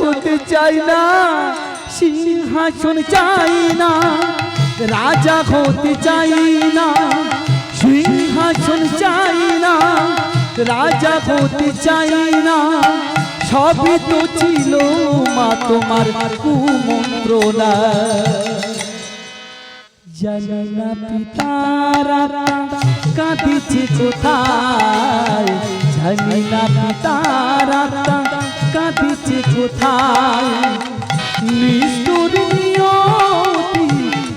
হতে চাই না, সিংহাসন চাই না, রাজা হতে চাই না, সিংহাসন চাই না, রাজা হতে চাই না। সবই তো ছিল মা তোমার কুমন্ত্রণা। জানি পিতারা কাঁদিছে কোথায়? জানি না পিতারা কাঁদিছে কোথায়? নিষ্ঠুর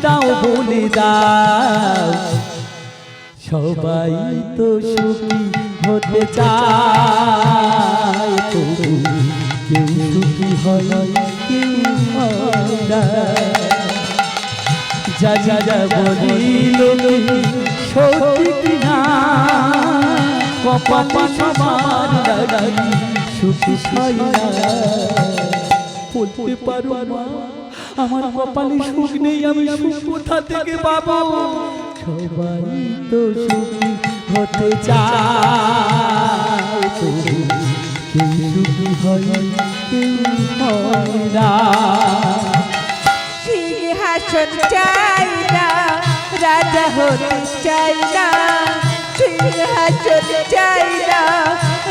তাও বলে দাও। সবাই তো সুখী হতে চায়, তবু কেউ সুখী হয় কেউ যা যা যা বলিল সত্যি কিনা কপালে সবার সুখী হয় না বলতে পারো মা, আমার কপালে সুখ নেই, আমি সুখ কোথা থেকে পাবো? সবাই তো সুখী হতে চায় কেউ সুখী হয়, কেউ হয় চাই না, রাজা হতে চাই না। সিংহাসন চাই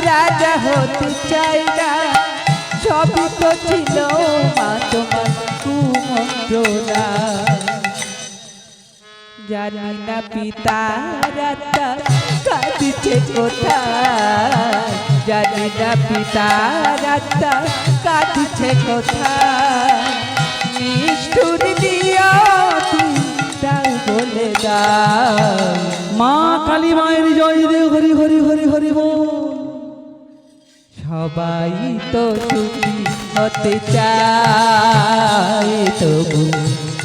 রাজা হতে পিতা কোথায়? জানি পিতা রাতা কাঁদিছে কোথায়? নিষ্ঠুর দিও তাই বলে দাও মা কালী মায়ের জয় দে হরি হরি হরি হরি সবাই তো সুখী হতে চায়, তবু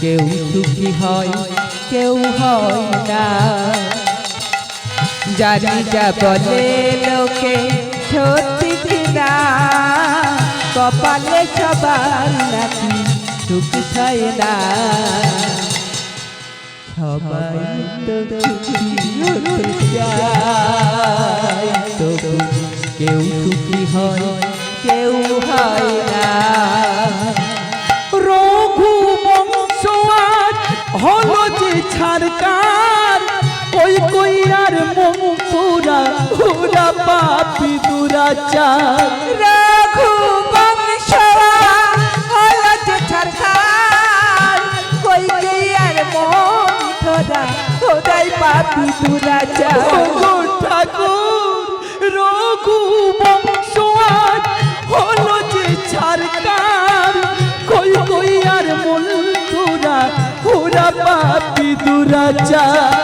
কেউ সুখী হয়, কেউ হয় না। জানি যা বলে লোকে সত্যি কিনা কপালে সবার নাকি সুখী হয় না। সবাই তো সুখী হতে কেউ সুখী হয় কেউ হয় না রঘু বংশ হলো যে ছাড়কার কই কই আর মমপুরা হুরা পাপি দুরাচার পাপি দুরাচার ওগো ঠাকুর রঘু বংশ আজ হলো যে ছাড়কার কই কই আর মমপুরা হুরা পাপি দুরাচার। রঘু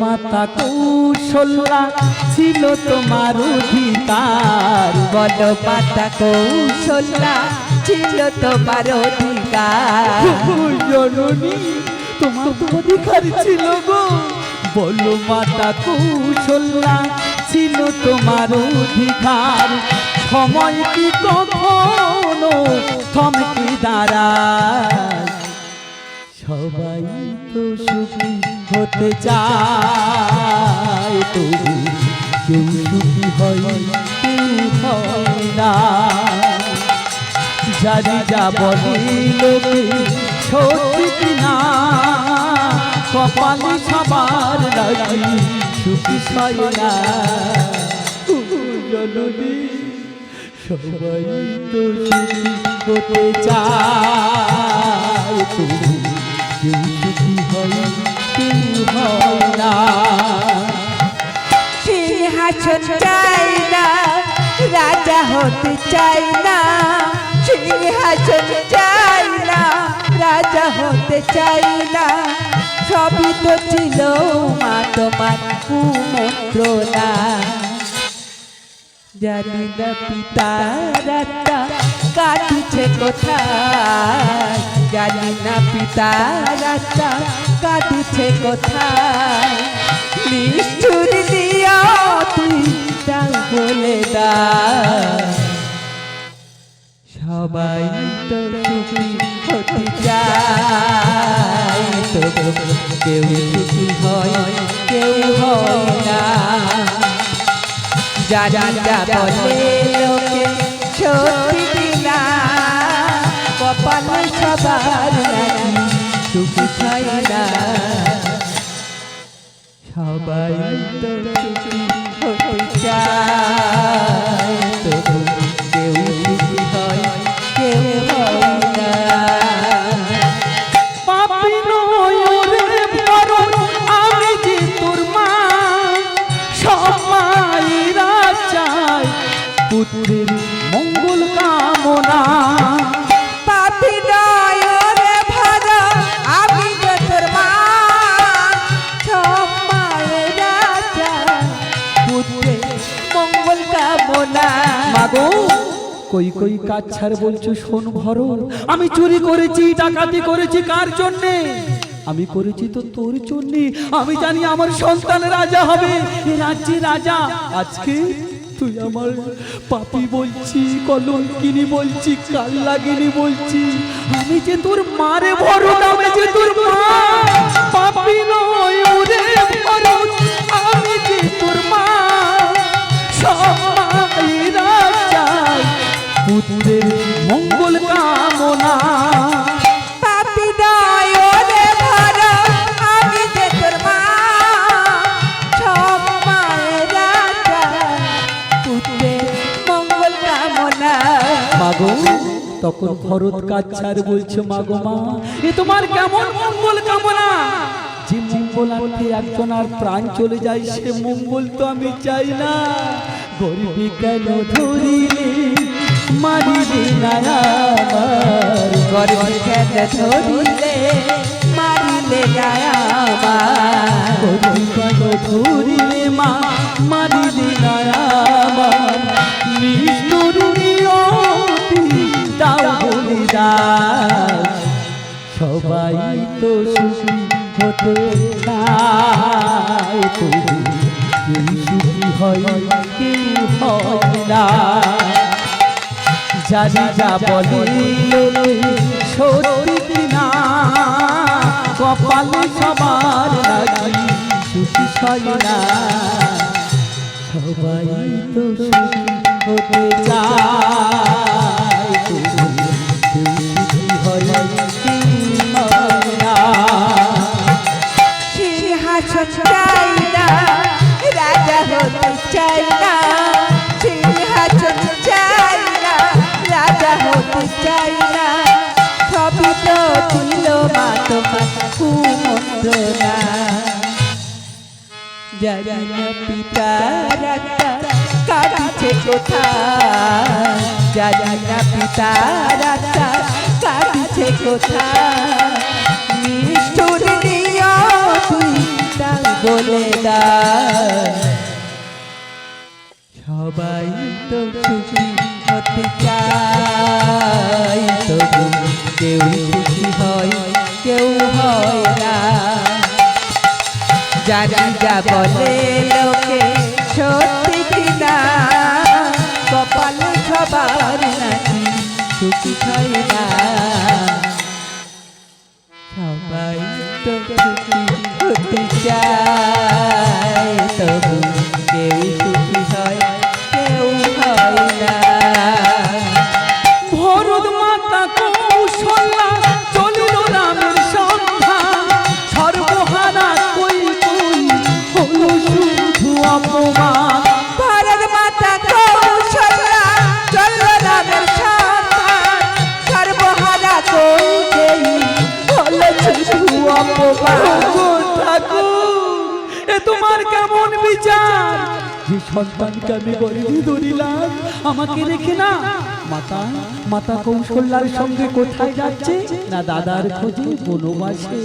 মাতা কৌশল্যা ছিল তোমার অধিকার। বল পাতা কৌশল্যা ছিল তোমার অধিকার। তোমার অধিকার ছিল গো। বলো মাতা কৌশল্যা ছিল তোমার অধিকার। সময় কি কখনো থমকে দাঁড়ায়? সবাই তো সুখী। হতে চায় তবু কেউ সুখী হয়, কেউ হয় না জানি যা বলি লোকে সত্যি কিনা কপালে সবার লাগি সুখী হয় না জননী, সবাই তো সুখী হতে চায়। তবু কেউ সুখী হয় না সিংহাসন চাই না, রাজা হতে চাই না। সিংহাসন চাই না, রাজা হতে চাই না। সবই তো ছিল মা তোমার কুমন্ত্রণা। জানি না পিতা রাতা কাটিছে কোথায়। জানি না পিতা রাতা কাটিছে কোথায়? নিষ্ঠুর দিয়া তুই তাও বলে দা সবাই তো সুখী হতে চায়। তবু কেউ সুখী হয়, কেউ হয় না। যা যা যা বলে লোকে সত্যি না কপালে সবার সুখী খাই না সবাই তো সুখী মাগো, কই কই কাজ ছাড় বলছো, শোন আমি চুরি করেছি, ডাকাতি করেছি, কার জন্যে? আমি করেছি তো তোর আমি জানি আমার সন্তান রাজা হবে রাজ্যে রাজা। আজকে তুই আমার পাপি বলছি, কলঙ্কিনী বলছি কাল বলছি। আমি যে তোর মারে ভরণ আমি যে তোর মা, পাপি নয় মাগো তখন ভরত কাচ্ছার বলছে মাগো মা এ তোমার কেমন মঙ্গল কামনা? যে মঙ্গলার্থে একজন আর প্রাণ চলে যায় সে মঙ্গল তো আমি চাই না। গরিবী কেন ধরিলে? মারিবে না গর্বে ধরিলে? মারিলে কেন ধরিলে? সবাই তো সুখী হতে তবু কেউ সুখী হয় কেউ হয় না। জানি যা বলে সত্যি কিনা, কপালে সবার নাকি সুখী হয় না। সবাই তো সুখী হতে চায় হয় চাই না রাজা হতে চাই না সিংহাসন চাই না রাজা হতে চাই না সবই তো দিল মা তোমার কুমন্ত্রণা জানি না পিতা রাজা কাটিছে কোথায়। জানি না বলে সবাই তো সুখী হতে চায়, তবু কেউ সুখী হয়, কেউ হয় না। জানি যা বলে লোকে সত্যি কিনা, কপালে সবার নাকি সুখী হয় না। সন্তানকে আমি ধরিলাম আমাকে রেখে না। মাতা মাতা কৌশল্যার সঙ্গে কোথায় যাচ্ছে? না দাদার খোঁজে বনবাসে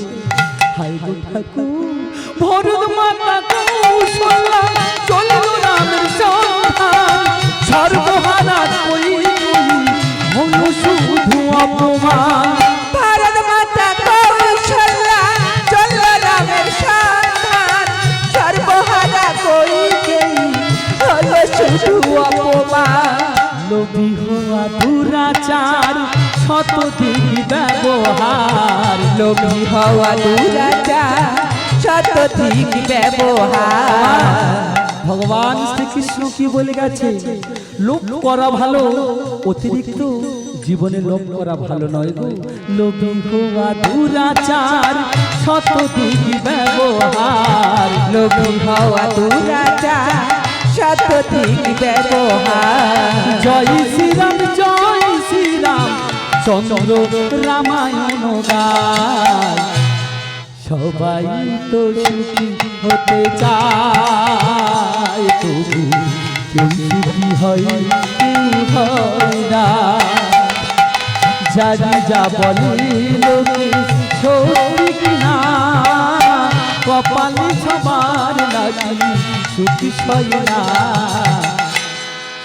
গো ঠাকুর, ভরত মাতা কৌশল্যা, চলো রামের সন্ধান। সর্বহারা কই কই শুধু অপমান। লোভী হওয়া দুরাচার শতদিক ব্যবহার। ভগবান শ্রীকৃষ্ণ কি বলে গেছে? লোক করা ভালো, অতিরিক্ত জীবনে লোক করা ভালো নয় গো। লোভী হওয়া দুরাচার শতদিক ব্যবহার। লোভী হওয়া দুরাচার শতদিক ব্যবহার। জয় শ্রীরাম, জয় চন্দ্র রামায়ণ গায় সবাই তো সুখী হতে চায়, তবু সুখী হয় কেউ না। যা বলে লোকে সবার নাকি সুখী হয় না।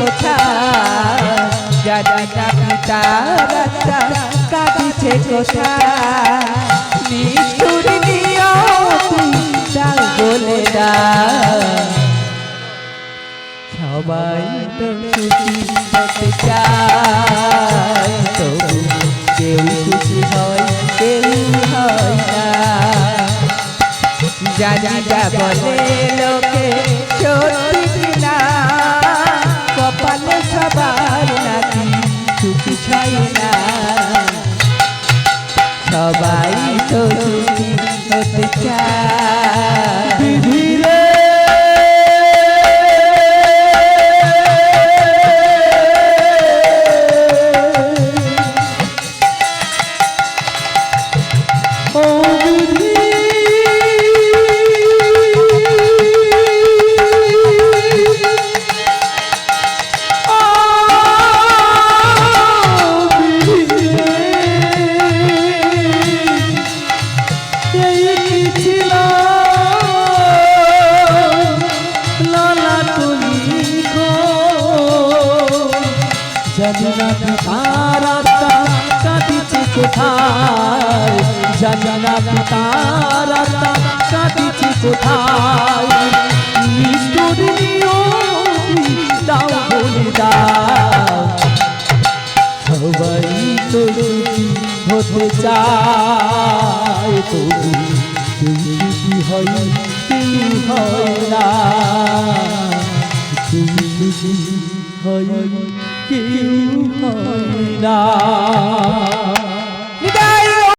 কোথায় জানি পিতা রাজা কাঁদিছে কোথায় বলে সবাই তো খুশি হতে চায়। তবু কেউ খুশি হয়, কেউ হয় না। যা বলে লোকে সত্যি সবার নাকি সুখী ছয় না। সবাই তো সুখী হতে চায়। হতে চায় তবু তুমি কি হয় তুমি হয় কেউ সুখী হয় কেউ হয় না।